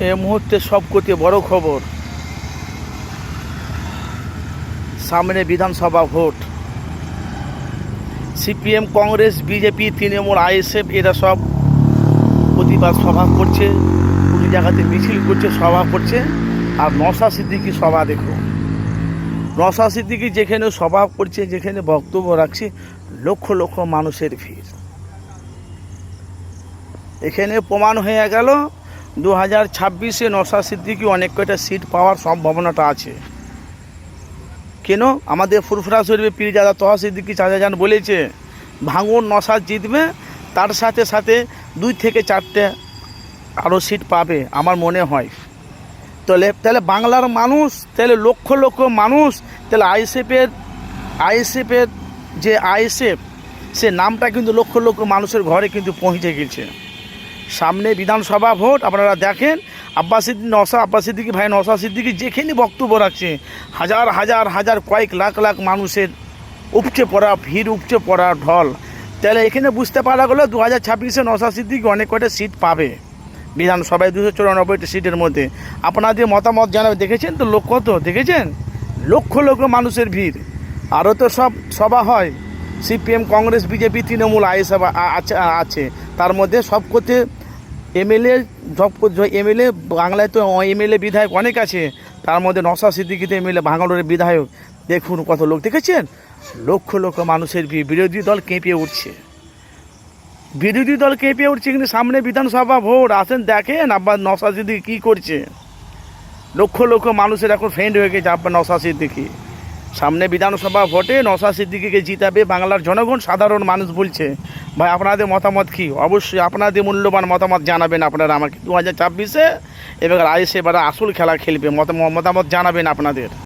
এ মুহূর্তে সবকটি বড় খবর। সামনে বিধানসভা vote. CPM, Congress, BJP, Trinamool, ISF, এরা সব প্রতিবাদ সভা করছে। কোনো জায়গাতে মিছিল করছে, সভা করছে। আর নশা সিদ্দিকি সভা দেখো। নশা সিদ্দিকি যেখানে সভা করছে, যেখানে বক্তব্য রাখছে, লক্ষ লক্ষ মানুষের ভিড়। এখানে প্রমাণ হয়ে গেল দু হাজার ছাব্বিশে নশা সিদ্দিকি অনেক কয়টা সিট পাওয়ার সম্ভাবনাটা আছে। কেন? আমাদের ফুরফুরা শরীফে পীরজাদা তহা সিদ্দিকি চাচাজান বলেছে, ভাঙন নশা জিতবে, তার সাথে সাথে দুই থেকে চারটে আরও সিট পাবে। আমার মনে হয়। তাহলে তাহলে বাংলার মানুষ, তাহলে লক্ষ লক্ষ মানুষ, তাহলে আইএসএফের আইএসএফের যে আইএসএফ, সে নামটা কিন্তু লক্ষ লক্ষ মানুষের ঘরে কিন্তু পৌঁছে গেছে। সামনে বিধানসভা ভোট, আপনারা দেখেন, আব্বাস সিদ্দিক নশা আব্বাস সিদ্দিকি ভাই নসা সিদ্দিকি যেখানে বক্তব্য রাখছে, হাজার হাজার হাজার, কয়েক লাখ লাখ মানুষের উপচে পড়া ভিড়, উপচে পড়া ঢল। তাহলে এখানে বুঝতে পারা গেলো দু হাজার ছাব্বিশে নসা সিদ্দিকি অনেক কয়টা সিট পাবে বিধানসভায় দুশো চুরানব্বইটা সিটের মধ্যে। আপনাদের মতামত জানাবে দেখেছেন, তো লোক কত? দেখেছেন? লক্ষ লক্ষ মানুষের ভিড়। আরও তো সব সভা হয়। সিপিএম, কংগ্রেস, বিজেপি, তৃণমূল আছে আছে। তার মধ্যে সব করতে এমএলএ সব এমএলএ বাংলায় তো এমএলএ বিধায়ক অনেক আছে। তার মধ্যে নশা সিদ্দিকিতে এমএলএ ভাঙাড়ের বিধায়ক। দেখুন কত লোক দেখেছেন? লক্ষ লক্ষ মানুষের বিরোধী দল কেঁপে উঠছে। বিরোধী দল কেঁপে উঠছে কিন্তু সামনে বিধানসভা ভোট। আসেন, দেখেন আব্বা নশা সিদ্দিকি কী করছে। লক্ষ লক্ষ মানুষের এখন ফ্রেন্ড হয়ে গেছে আব্বা নশা সিদ্দিকি। সামনে বিধানসভা ভোটে নশা সিদ্দিকিকে জিতাবে বাংলার জনগণ, সাধারণ মানুষ বলছে। ভাই, আপনাদের মতামত কি? অবশ্যই আপনাদের মূল্যবান মতামত জানাবেন আপনারা আমাকে। দু হাজার ছাব্বিশে এবার আইসে এবার আসল খেলা খেলবে মতামত জানাবেন আপনাদের।